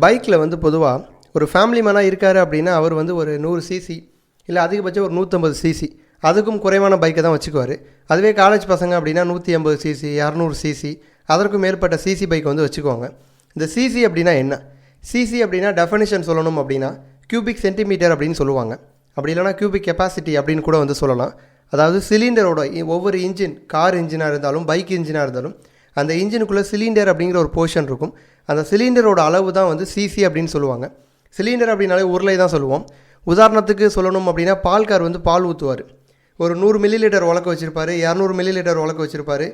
பைக்கில் வந்து பொதுவாக ஒரு ஃபேமிலி மேனாக இருக்கார் அப்படின்னா அவர் வந்து ஒரு நூறு சிசி இல்லை அதிகபட்சம் ஒரு நூற்றம்பது சிசி அதுக்கும் குறைவான பைக்கை தான் வச்சுக்குவார். அதுவே காலேஜ் பசங்க அப்படின்னா நூற்றி ஐம்பது சிசி இரநூறு சிசி அதற்கும் மேற்பட்ட சிசி பைக் வந்து வச்சுக்குவாங்க. இந்த சிசி அப்படின்னா என்ன? சிசி அப்படின்னா டெஃபனிஷன் சொல்லணும் அப்படின்னா கியூபிக் சென்டிமீட்டர் அப்படின்னு சொல்லுவாங்க. அப்படி இல்லைனா கியூபிக் கெப்பாசிட்டி அப்படின்னு கூட வந்து சொல்லலாம். அதாவது சிலிண்டரோட இ- ஒவ்வொரு இன்ஜின் கார் இன்ஜினாக இருந்தாலும் பைக் இன்ஜினாக இருந்தாலும் அந்த இன்ஜினுக்குள்ளே சிலிண்டர் அப்படிங்கிற ஒரு போர்ஷன் இருக்கும். அந்த சிலிண்டரோட அளவு தான் வந்து சிசி அப்படின்னு சொல்லுவாங்க. சிலிண்டர் அப்படின்னாலே உருளை தான் சொல்லுவோம். உதாரணத்துக்கு சொல்லணும் அப்படின்னா பால் கார் வந்து பால் ஊற்றுவார் ஒரு நூறு மில்லி லிட்டர் உலக்க வச்சுருப்பாரு இரநூறு மில்லி லிட்டர் உலக்க வச்சுருப்பாரு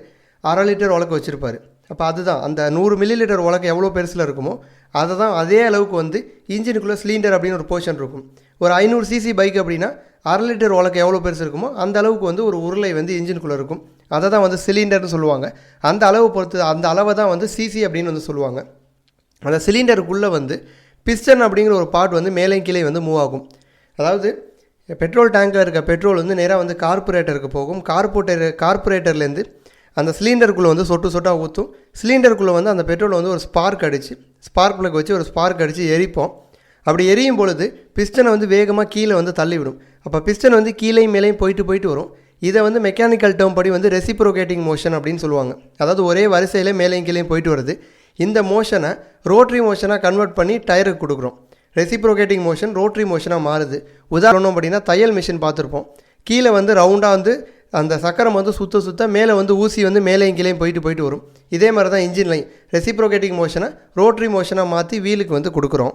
அரை லிட்டர் உலக்க வச்சுருப்பார். அப்போ அதுதான் அந்த நூறு மில்லி லிட்டர் உலக்க எவ்வளோ பெருசில் இருக்குமோ அதை தான் அதே அளவுக்கு வந்து இன்ஜினுக்குள்ளே சிலிண்டர் அப்படின்னு ஒரு போர்ஷன் இருக்கும். ஒரு ஐநூறு சிசி பைக் அப்படின்னா அரை லிட்டர் உலக்க எவ்வளோ பெருசு இருக்குமோ அந்த அளவுக்கு வந்து ஒரு உருளை வந்து இன்ஜினுக்குள்ளே இருக்கும். அதை தான் வந்து சிலிண்டர்னு சொல்லுவாங்க. அந்த அளவு பொறுத்து அந்த அளவை தான் வந்து சிசி அப்படின்னு வந்து சொல்லுவாங்க. அந்த சிலிண்டருக்குள்ளே வந்து பிஸ்டன் அப்படிங்கிற ஒரு பார்ட் வந்து மேலே கீழே வந்து மூவ் ஆகும். அதாவது பெட்ரோல் டேங்கில் இருக்க பெட்ரோல் வந்து நேராக வந்து கார்பரேட்டருக்கு போகும். கார்போரேட்டர் கார்பரேட்டர்லேருந்து அந்த சிலிண்டருக்குள்ளே வந்து சொட்டு சொட்டாக ஊற்றும் சிலிண்டருக்குள்ளே வந்து அந்த பெட்ரோல் வந்து ஒரு ஸ்பார்க் அடித்து ஸ்பார்க் plug வச்சு ஒரு ஸ்பார்க் அடித்து எரிப்போம். அப்படி எரியும் பொழுது பிஸ்டனை வந்து வேகமாக கீழே வந்து தள்ளிவிடும். அப்போ பிஸ்டன் வந்து கீழேயும் மேலேயும் போயிட்டு போயிட்டு வரும். இதை வந்து மெக்கானிக்கல் டேர்ம் படி வந்து ரெசிப்ரோகேட்டிங் மோஷன் அப்படின்னு சொல்லுவாங்க. அதாவது ஒரே வரிசையில் மேலேயும் கீழேயும் போயிட்டு வருது. இந்த மோஷனை ரோட்ரி மோஷனாக கன்வெர்ட் பண்ணி டயருக்கு கொடுக்குறோம். ரெசிப்ரோகேட்டிங் மோஷன் ரோட்ரி மோஷனாக மாறுது. உதாரணம் அப்படின்னா தையல் மிஷின் பார்த்துருப்போம். கீழே வந்து ரவுண்டாக வந்து அந்த சக்கரம் வந்து சுத்த சுத்த மேலே வந்து ஊசி வந்து மேலேயும் கீழேயும் போயிட்டு போயிட்டு வரும். இதே மாதிரி தான் இன்ஜின் லைன் ரெசிப்ரோகேட்டிங் மோஷனை ரோட்ரி மோஷனாக மாற்றி வீலுக்கு வந்து கொடுக்குறோம்.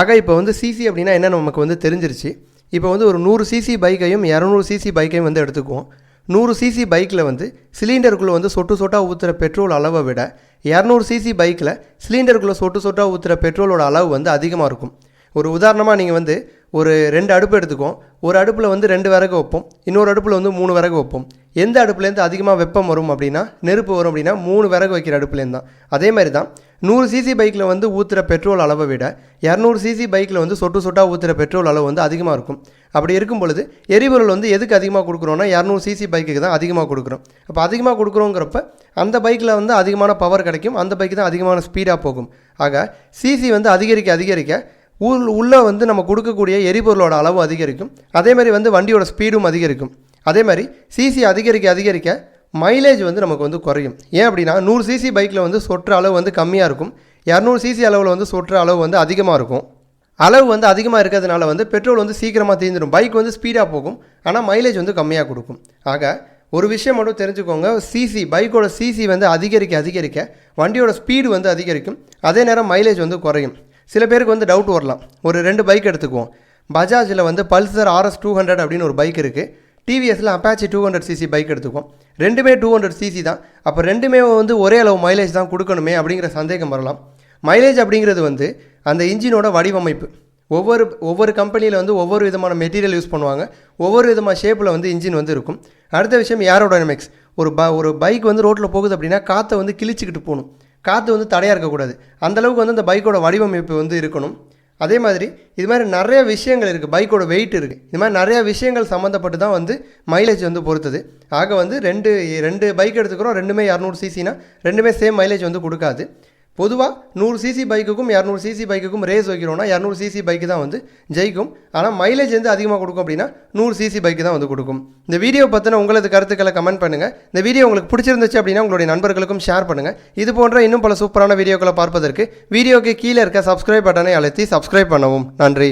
ஆக இப்போ வந்து சிசி அப்படின்னா என்ன நமக்கு வந்து தெரிஞ்சிருச்சு. இப்போ வந்து ஒரு நூறு சிசி பைக்கையும் இரநூறு சிசி பைக்கையும் வந்து எடுத்துக்குவோம். நூறு சிசி பைக்கில் வந்து சிலிண்டருக்குள்ளே வந்து சொட்டு சொட்டாக ஊற்றுற பெட்ரோல் அளவை விட இரநூறு சிசி பைக்கில் சிலிண்டருக்குள்ளே சொட்டு சொட்டாக ஊற்றுற பெட்ரோலோட அளவு வந்து அதிகமாக இருக்கும். ஒரு உதாரணமாக நீங்கள் வந்து ஒரு ரெண்டு அடுப்பு எடுத்துக்குவோம் ஒரு அடுப்பில் வந்து ரெண்டு விறகு வைப்போம் இன்னொரு அடுப்பில் வந்து மூணு விறகு வைப்போம். எந்த அடுப்புலேருந்து அதிகமாக வெப்பம் வரும் அப்படின்னா நெருப்பு வரும் அப்படின்னா மூணு விறகு வைக்கிற அடுப்புலேருந்து தான். அதே மாதிரி தான் நூறு சிசி பைக்கில் வந்து ஊற்றுற பெட்ரோல் அளவை விட இரநூறு சிசி பைக்கில் வந்து சொட்டு சொட்டாக ஊற்றுற பெட்ரோல் அளவு வந்து அதிகமாக இருக்கும். அப்படி இருக்கும் பொழுது எரிபொருள் வந்து எதுக்கு அதிகமாக கொடுக்குறோன்னா இரநூறு சிசி பைக்குக்கு தான் அதிகமாக கொடுக்குறோம். அப்போ அதிகமாக கொடுக்குறோங்கிறப்ப அந்த பைக்கில் வந்து அதிகமான பவர் கிடைக்கும் அந்த பைக்கு தான் அதிகமான ஸ்பீடாக போகும். ஆக சிசி வந்து அதிகரிக்க அதிகரிக்க ஊர் உள்ளே வந்து நம்ம கொடுக்கக்கூடிய எரிபொருளோட அளவு அதிகரிக்கும். அதேமாதிரி வந்து வண்டியோட ஸ்பீடும் அதிகரிக்கும். அதே மாதிரி சிசி அதிகரிக்க அதிகரிக்க மைலேஜ் வந்து நமக்கு வந்து குறையும். ஏன் அப்படின்னா நூறு சிசி பைக்கில் வந்து சொற்ற அளவு வந்து கம்மியாக இருக்கும். இரநூறு சிசி அளவில் வந்து சொற்ற அளவு வந்து அதிகமாக இருக்கும். அளவு வந்து அதிகமாக இருக்கிறதுனால வந்து பெட்ரோல் வந்து சீக்கிரமாக தீர்ந்துடும் பைக் வந்து ஸ்பீடாக போகும். ஆனால் மைலேஜ் வந்து கம்மியாக கொடுக்கும். ஆக ஒரு விஷயம் மட்டும் தெரிஞ்சுக்கோங்க. சிசி பைக்கோட சிசி வந்து அதிகரிக்க அதிகரிக்க வண்டியோட ஸ்பீடு வந்து அதிகரிக்கும். அதே நேரம் மைலேஜ் வந்து குறையும். சில பேருக்கு வந்து டவுட் வரலாம். ஒரு ரெண்டு பைக் எடுத்துக்குவோம். பஜாஜில் வந்து பல்சர் ஆர்எஸ் டூ ஹண்ட்ரட் அப்படின்னு ஒரு பைக் இருக்குது டிவிஎஸில் Apache two hundred CC bike எடுத்துக்கும் ரெண்டுமே டூ ஹண்ட்ரட் சிசி தான். அப்போ ரெண்டுமே வந்து ஒரே அளவு மைலேஜ் தான் கொடுக்கணுமே அப்படிங்கிற சந்தேகம் வரலாம். மைலேஜ் அப்படிங்கிறது வந்து அந்த இன்ஜினோட வடிவமைப்பு. ஒவ்வொரு ஒவ்வொரு கம்பெனியில் வந்து ஒவ்வொரு விதமான மெட்டீரியல் யூஸ் பண்ணுவாங்க. ஒவ்வொரு விதமான ஷேப்பில் வந்து இன்ஜின் வந்து இருக்கும். அடுத்த விஷயம் ஏரோடைனமிக்ஸ் ஒரு ப ஒரு பைக் வந்து ரோட்டில் போகுது அப்படின்னா காற்றை வந்து கிழிச்சிக்கிட்டு போகணும். காற்று வந்து தடையாக இருக்கக்கூடாது. அந்தளவுக்கு வந்து அந்த பைக்கோட வடிவமைப்பு வந்து இருக்கணும். அதே மாதிரி இது மாதிரி நிறைய விஷயங்கள் இருக்குது பைக்கோட வெயிட் இருக்குது இது மாதிரி நிறையா விஷயங்கள் சம்மந்தப்பட்டு தான் வந்து மைலேஜ் வந்து பொறுத்தது. ஆக வந்து ரெண்டு ரெண்டு பைக் எடுத்துக்கிறோம். ரெண்டுமே இரநூறு சிசினா ரெண்டுமே சேம் மைலேஜ் வந்து கொடுக்காது. பொதுவாக நூறு சிசி பைக்குக்கும் இரநூறு சிசி பைக்குக்கும் ரேஸ் வைக்கிறோம்னா இரநூறு சிசி பைக்கு தான் வந்து ஜெயிக்கும். ஆனால் மைலேஜ் வந்து அதிகமாக கொடுக்கும் அப்படின்னா நூறு சிசி பைக்கு தான் வந்து கொடுக்கும். இந்த வீடியோ பற்றின உங்களது கருத்துக்களை கமெண்ட் பண்ணுங்கள் இந்த வீடியோ உங்களுக்கு பிடிச்சிருந்துச்சு அப்படின்னா உங்களுடைய நண்பர்களுக்கும் ஷேர் பண்ணுங்கள் இது போன்ற இன்னும் பல சூப்பரான வீடியோக்களை பார்ப்பதற்கு வீடியோக்கு கீழே இருக்க சப்ஸ்கிரைப் பட்டனை அழுத்தி சப்ஸ்கிரைப் பண்ணவும். நன்றி.